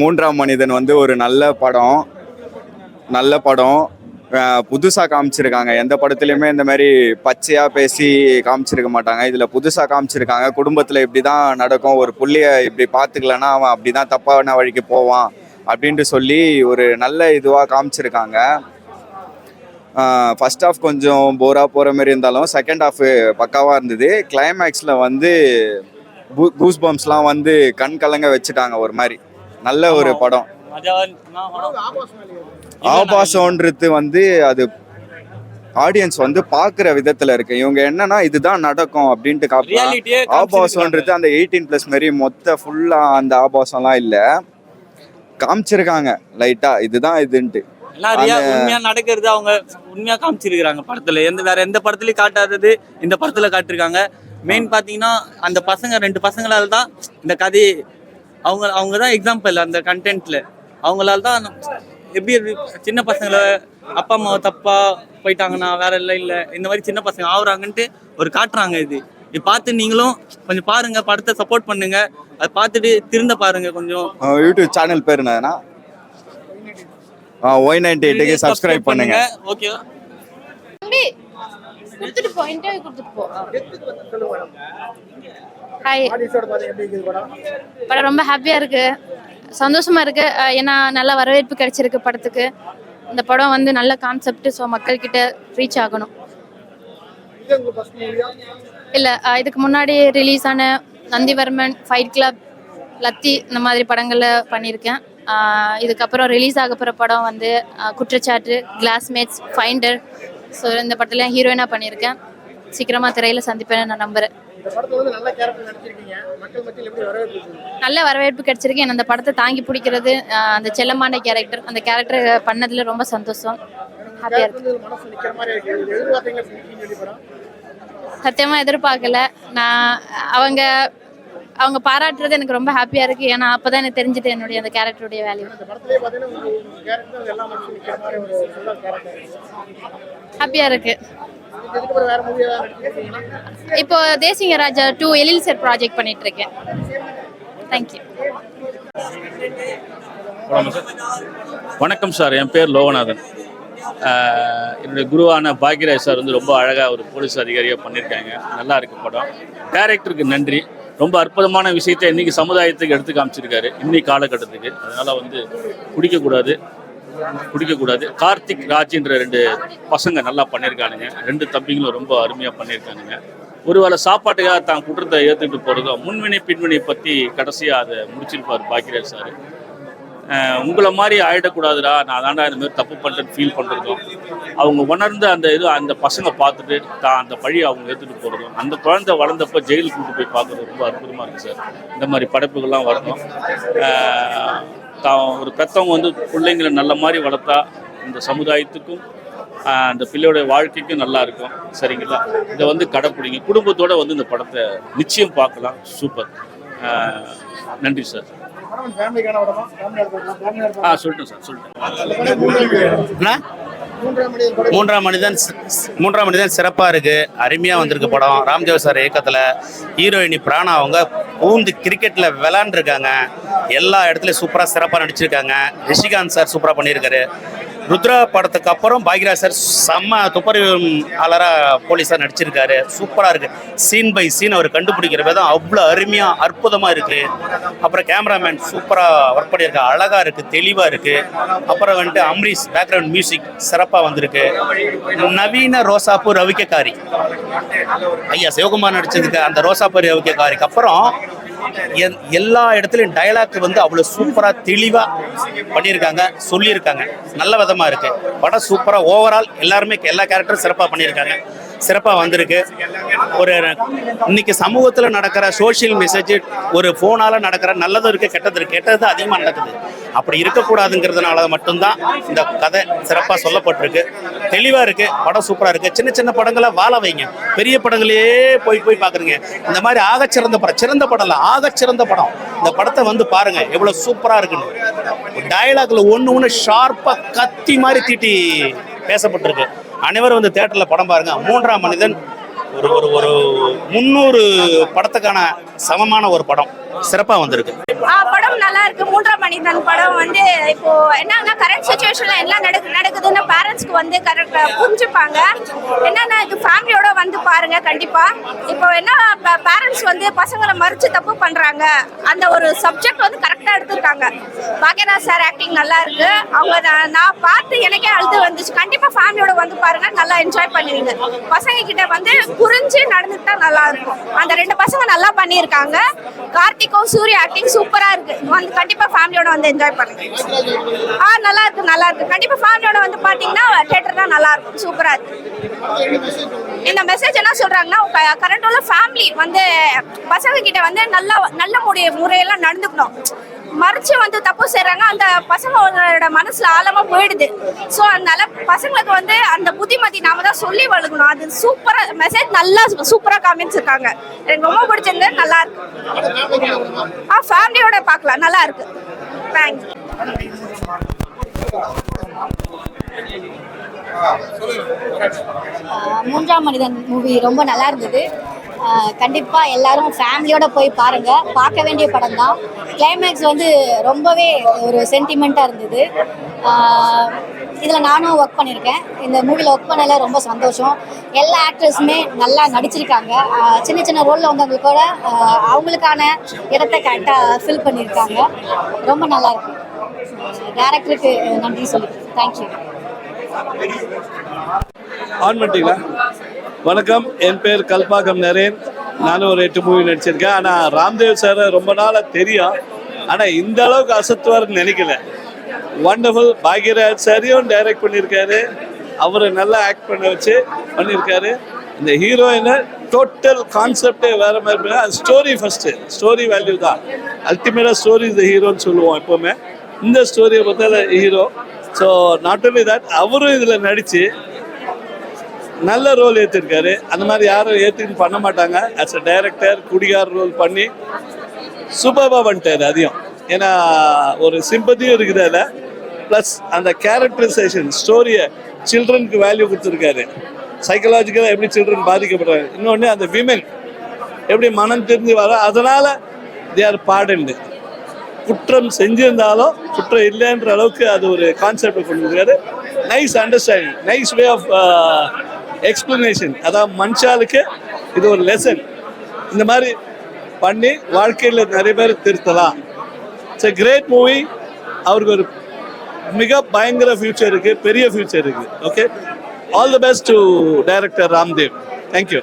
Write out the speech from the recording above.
மூன்றாம் மனிதன் வந்து ஒரு நல்ல படம் நல்ல படம். புதுசாக காமிச்சிருக்காங்க. எந்த படத்துலையுமே இந்த மாதிரி பச்சையாக பேசி காமிச்சிருக்க மாட்டாங்க. இதில் புதுசாக காமிச்சிருக்காங்க. குடும்பத்தில் இப்படி தான் நடக்கும். ஒரு புள்ளைய இப்படி பார்த்துக்கலன்னா அவன் அப்படி தான் தப்பான வழிக்கு போவான் அப்படின்ட்டு சொல்லி ஒரு நல்ல இதுவாக காமிச்சிருக்காங்க. ஃபஸ்ட் ஆஃப் கொஞ்சம் போராக போகிற மாதிரி இருந்தாலும் செகண்ட் ஹாஃப் பக்காவாக இருந்தது. கிளைமேக்ஸில் வந்து கூஸ் பம்ப்ஸ்லாம் வந்து கண் கலங்க வச்சுட்டாங்க ஒரு மாதிரி. நல்ல ஒரு படம். ஆபாசம்ன்றது வந்து அது ஆடியன்ஸ் வந்து பார்க்குற விதத்தில் இருக்கு. இவங்க என்னன்னா இதுதான் நடக்கும் அப்படின்ட்டு ஆபாசம்ன்றது அந்த எயிட்டீன் ப்ளஸ் மாதிரி மொத்த ஃபுல்லாக அந்த ஆபாசம்லாம் இல்லை. காமிச்சிருக்காங்க லைட்டாக இதுதான் இதுன்ட்டு. உண்மையா நடக்கிறது அவங்க உண்மையா காமிச்சிருக்காங்க படத்துல. எந்த வேற எந்த படத்துலயும் காட்டாதது இந்த படத்துல காட்டிருக்காங்க. மெயின் பாத்தீங்கன்னா அந்த பசங்க ரெண்டு பசங்களால தான் இந்த கதை அவங்க அவங்க தான் எக்ஸாம்பிள் அந்த கண்டென்ட்ல அவங்களால தான் எப்படி சின்ன பசங்களை அப்பா அம்மா தப்பா போயிட்டாங்கன்னா வேற இல்லை இல்லை. இந்த மாதிரி சின்ன பசங்க ஆகுறாங்கன்ட்டு ஒரு காட்டுறாங்க இது. இது பார்த்து நீங்களும் கொஞ்சம் பாருங்க படத்தை சப்போர்ட் பண்ணுங்க. அதை பார்த்துட்டு திருந்த பாருங்க கொஞ்சம். யூடியூப் சேனல் பேர் என்னதுன்னா ஒய் நைன்டி எயிட்டுக்கு சப்ஸ்கிரைப் பண்ணுங்க. ஓகே கொடுத்துட்டு போ இன்டர்வியூ கொடுத்துட்டு போ. ஹாய் படம்? ரொம்ப ஹாப்பியா இருக்கு. சந்தோஷமா இருக்கு. ஏன்னா நல்ல வரவேற்பு கிடைச்சிருக்கு படத்துக்கு. இந்த படம் வந்து நல்ல கான்செப்ட் ஸோ மக்கள்கிட்ட ரீச் ஆகணும். இல்ல இதுக்கு முன்னாடி ரிலீஸ் ஆன நந்திவர்மன் ஃபைட் கிளப் லத்தி இந்த மாதிரி படங்கள்ல பண்ணியிருக்கேன். இதுக்கப்புறம் ரிலீஸ் ஆக போகிற படம் வந்து குற்றச்சாட்டு கிளாஸ்மேட்ஸ் ஃபைண்டர் ஸோ இந்த படத்துல ஹீரோயினா பண்ணியிருக்கேன். சீக்கிரமா திரையில சந்திப்பேன்னு நான் வந்து நல்ல வரவேற்பு கிடைச்சிருக்கு. எனக்கு அந்த படத்தை தாங்கி பிடிக்கிறது அந்த செல்லமான கேரக்டர் அந்த கேரக்டர் பண்ணதுல ரொம்ப சந்தோஷம். ஹாப்பியா கேரக்டர் இருக்கு வந்து மனசு நிக்கிற மாதிரி இருக்கு. இது எதிர்பார்த்தீங்களா? பிடிக்கும் சொல்லி படம் சத்தியமா எதிர்பார்க்கல. நான் அவங்க அவங்க பாராட்டுறது எனக்கு ரொம்ப ஹாப்பியா இருக்கு. ஏன்னா அப்பதான் எனக்கு தெரிஞ்சது என்னுடைய அந்த கேரக்டருடைய வேல்யூ இந்த படத்திலே பார்த்தீங்கன்னா உங்க உங்க கேரக்டர் எல்லா மனசும் நிக்கிற மாதிரி ஒரு நல்ல கேரக்டர் ஹாப்பியா இருக்கு. இதுக்கப்புறம் வேற மூவி ஏதாவது நடிச்சிருக்கீங்களா இப்போ Desingu Raja two Ezhil sir project பண்ணிட்டு இருக்கேன் தேங்க்யூ வணக்கம் சார். என் பேர் லோகநாதன். என்னுடைய குருவான பாக்யராஜ் சார் வந்து ரொம்ப அழகாக ஒரு போலீஸ் அதிகாரியாக பண்ணியிருக்காங்க நல்லா இருக்கு படம். டைரக்டருக்கு நன்றி. ரொம்ப அற்புதமான விஷயத்தை இன்னைக்கு சமுதாயத்துக்கு எடுத்து காமிச்சிருக்காரு. இன்னைக்கு காலகட்டத்துக்கு. அதனால வந்து குடிக்கக்கூடாது குடிக்கக்கூடாது. கார்த்திக் ராஜ்ன்ற ரெண்டு பசங்க நல்லா பண்ணியிருக்கானுங்க ரெண்டு தம்பிங்களும் ரொம்ப அருமையாக பண்ணியிருக்கானுங்க ஒருவேளை சாப்பாட்டுக்காக தான் குற்றத்தை ஏற்றுக்கிட்டு போகிறதும் முன்வினை பின்வினை பற்றி கடைசியாக அதை முடிச்சிருப்பார் பாக்கியராஜ் சார். உங்களை மாதிரி ஆயிடக்கூடாதுடா. நான் தாண்டா இந்த மாதிரி தப்பு பண்ணுறேன்னு ஃபீல் பண்ணுறதும் அவங்க உணர்ந்து அந்த இது அந்த பசங்க பார்த்துட்டு தான் அந்த பழியை அவங்க ஏற்றுட்டு போகிறதும் அந்த குழந்தை வளர்ந்தப்ப ஜெயிலுக்கு கூட்டு போய் பார்க்குறது ரொம்ப அற்புதமாக இருக்குது சார். இந்த மாதிரி படைப்புகள்லாம் வரணும். தான் ஒரு பெத்தவங்க வந்து பிள்ளைங்களை நல்ல மாதிரி வளர்த்தா இந்த சமுதாயத்துக்கும் அந்த பிள்ளையோட வாழ்க்கைக்கும் நல்லா இருக்கும். சரிங்களா? இதை வந்து கடைப்பிடிங்க. குடும்பத்தோடு வந்து இந்த படத்தை நிச்சயம் பார்க்கலாம். சூப்பர். நன்றி சார். ஆ சொல்லிட்டேன் சார் சொல்லிட்டேன் அண்ணா, மூன்றாம் மனிதன் மூன்றாம் மனிதன் சி- மூன்றாம் மனிதன் சிறப்பா இருக்கு. அருமையா வந்திருக்கு படம். ராம்தேவ் சார் இயக்கத்துல ஹீரோயினி பிராணா அவங்க பூந்து கிரிக்கெட்ல விளாண்டுருக்காங்க எல்லா இடத்துலயும் சூப்பரா சிறப்பா நடிச்சிருக்காங்க. ரிஷிகாந்த் சார் சூப்பரா பண்ணியிருக்காரு. ருத்ரா படத்துக்கு அப்புறம் பாக்யராஜ் சார் செம்ம துப்பறிவாளராக போலீஸாக நடிச்சிருக்காரு. சூப்பராக இருக்கு. சீன் பை சீன் அவர் கண்டுபிடிக்கிற விதம் அவ்வளோ அருமையாக அற்புதமாக இருக்கு. அப்புறம் கேமராமேன் சூப்பராக ஒர்க் பண்ணியிருக்காரு. அழகாக இருக்கு தெளிவாக இருக்கு. அப்புறம் வந்துட்டு அம்ரீஷ் பேக்ரவுண்ட் மியூசிக் சிறப்பாக வந்திருக்கு. நவீன ரோசாப்பூர் ரவிக்கக்காரி. ஐயா சிவகுமார் நடிச்சதுக்கு அந்த ரோசாப்பூர் ரவிக்கக்காரிக்கு அப்புறம் எல்லா இடத்துலையும் டயலாக் வந்து அவ்வளோ சூப்பராக தெளிவாக பண்ணியிருக்காங்க சொல்லியிருக்காங்க. நல்ல விதமாக இருக்குது படம் சூப்பராக ஓவரால் எல்லாருமே எல்லா கேரக்டரும் சிறப்பாக பண்ணியிருக்காங்க. சிறப்பாக வந்திருக்கு. ஒரு இன்னைக்கு சமூகத்தில் நடக்கிற சோஷியல் மெசேஜ் ஒரு ஃபோனால் நடக்கிற நல்லதும் இருக்குது கெட்டது இருக்குது கெட்டது அதிகமாக நடக்குது. அப்படி இருக்கக்கூடாதுங்கிறதுனால மட்டும்தான் இந்த கதை சிறப்பாக சொல்லப்பட்டிருக்கு. தெளிவாக இருக்குது படம் சூப்பராக இருக்குது சின்ன சின்ன படங்களை வாழ வைங்க. பெரிய படங்களையே போய் போய் பார்க்குறீங்க இந்த மாதிரி ஆகச்சிறந்த படம் சிறந்த படம் இல்லை ஆகச்சிறந்த படம். இந்த படத்தை வந்து பாருங்கள் எவ்வளோ சூப்பராக இருக்குன்னு. டயலாகில் ஒன்று ஒன்று ஷார்ப்பாக கத்தி மாதிரி தீட்டி பேசப்பட்டிருக்கு. அனைவரும் வந்து தேட்டரில் படம் பாருங்கள் மூன்றாம் மனிதன் ஒரு ஒரு ஒரு முந்நூறு படத்துக்கான சமமான ஒரு படம். சிறப்பாக வந்திருக்கு. படம் நல்லா இருக்கு. மூன்றாம் மனிதன் படம் வந்து இப்போ என்னன்னா கரண்ட் சுச்சுவேஷன்ல என்ன நடக்கு நடக்குதுன்னு பேரண்ட்ஸ்க்கு வந்து கரெக்ட் புரிஞ்சுப்பாங்க. என்னன்னா இது ஃபேமிலியோட வந்து பாருங்க கண்டிப்பா. இப்போ என்ன பேரண்ட்ஸ் வந்து பசங்களை மறுச்சு தப்பு பண்றாங்க. அந்த ஒரு சப்ஜெக்ட் வந்து கரெக்டா எடுத்திருக்காங்க. பாக்யராஜ் சார் ஆக்டிங் நல்லா இருக்கு. அவங்க நான் நான் பார்த்து எனக்கே அழுது வந்துச்சு. கண்டிப்பா ஃபேமிலியோட வந்து பாருங்க நல்லா என்ஜாய் பண்ணுவீங்க. பசங்க கிட்ட வந்து புரிஞ்சு நடந்துக்கிட்டா நல்லா இருக்கும். அந்த ரெண்டு பசங்க நல்லா பண்ணியிருக்காங்க. கார்த்திக்கும் சூர்யா ஆக்டிங் சூப்பரா இருக்கு. வந்து கண்டிப்பா ஃபேமிலியோட வந்து என்ஜாய் பண்ணுங்க. ஆ நல்லா இருக்கு நல்லா இருக்கு. கண்டிப்பா ஃபேமிலியோட வந்து பாத்தீங்கன்னா தேட்டர் தான் நல்லா இருக்கும். சூப்பரா இருக்கு. இந்த மெசேஜ் என்ன சொல்றாங்கன்னா கரண்ட் உள்ள ஃபேமிலி வந்து பசங்க கிட்ட வந்து நல்லா நல்ல முறை முறையெல்லாம் நடந்துக்கணும். மறைச்சு வந்து தப்பு செய்கிறாங்க அந்த பசங்களோட மனசில் ஆழமாக போயிடுது. ஸோ அதனால பசங்களுக்கு வந்து அந்த புத்திமதி நாம தான் சொல்லி வழங்கணும் அது சூப்பராக மெசேஜ் நல்லா சூப்பராக காமிச்சிருக்காங்க எனக்கு ரொம்ப பிடிச்சிருந்தது. நல்லா இருக்கு. ஆ ஃபேமிலியோட பார்க்கலாம். நல்லா இருக்கு. தேங்க்ஸ் மூன்றாம் மனிதன் மூவி ரொம்ப நல்லா இருந்தது. கண்டிப்பாக எல்லாரும் ஃபேமிலியோட போய் பாருங்க. பார்க்க வேண்டிய படம் தான் கிளைமேக்ஸ் வந்து ரொம்பவே ஒரு சென்டிமெண்ட்டாக இருந்தது. இதில் நானும் ஒர்க் பண்ணியிருக்கேன் இந்த மூவியில் ஒர்க் பண்ணல ரொம்ப சந்தோஷம். எல்லா ஆக்டர்ஸுமே நல்லா நடிச்சிருக்காங்க. சின்ன சின்ன ரோலில் வந்தவங்க கூட அவங்களுக்கான இடத்த கரெக்டாக ஃபில் பண்ணியிருக்காங்க ரொம்ப நல்லா இருக்கு டேரக்டருக்கு நன்றி சொல்லிக்கிறேன். தேங்க்யூ ஆன் பண்ணிட்டீங்களா? வணக்கம். என் பேர் கல்பாகம் நரேன் நானும் ஒரு எட்டு மூவி நடிச்சிருக்கேன். ஆனால் ராம்தேவ் சாரை ரொம்ப நாளாக தெரியும். ஆனால் இந்த அளவுக்கு அசத்துவார்னு நினைக்கல. வண்டர்ஃபுல் பாக்யராஜ் சாரையும் டைரக்ட் பண்ணியிருக்காரு. அவரை நல்லா ஆக்ட் பண்ண வச்சு பண்ணியிருக்காரு. இந்த ஹீரோயினை டோட்டல் கான்செப்டே வேற மாதிரி அது ஸ்டோரி ஃபஸ்ட்டு ஸ்டோரி வேல்யூ தான். அல்டிமேட்டாக ஸ்டோரி இந்த ஹீரோன்னு சொல்லுவோம் எப்போவுமே. இந்த ஸ்டோரியை பார்த்தா hero so not only that அவரும் இதில் நடித்து நல்ல ரோல் ஏற்றிருக்காரு அந்த மாதிரி யாரும் ஏற்றுன்னு பண்ண மாட்டாங்க. ஆஸ் அ டைரக்டர் குடிகார் ரோல் பண்ணி சூப்பராக பண்ணிட்டாரு அதையும் ஏன்னா ஒரு சிம்பத்தியும் இருக்குது அதில். ப்ளஸ் அந்த கேரக்டரைசேஷன் ஸ்டோரியை சில்ட்ரனுக்கு வேல்யூ கொடுத்துருக்காரு. சைக்கலாஜிக்கலாக எப்படி சில்ட்ரன் பாதிக்கப்படுறாங்க. இன்னொன்று அந்த விமென் எப்படி மனம் தெரிஞ்சு வர அதனால் தே ஆர் பாடண்டு குற்றம் செஞ்சிருந்தாலும் குற்றம் இல்லைன்ற அளவுக்கு அது ஒரு கான்செப்டை கொண்டு வந்துருக்காரு. Nice understanding nice way of explanation அதாவது மனுஷாளுக்கு இது ஒரு லெசன் இந்த மாதிரி பண்ணி வாழ்க்கையில் நிறைய பேர் திருத்தலாம். இட்ஸ் கிரேட் மூவி அவருக்கு ஒரு மிக பயங்கர ஃபியூச்சர் இருக்குது பெரிய ஃபியூச்சர் இருக்குது okay all the best to director Ramdev thank you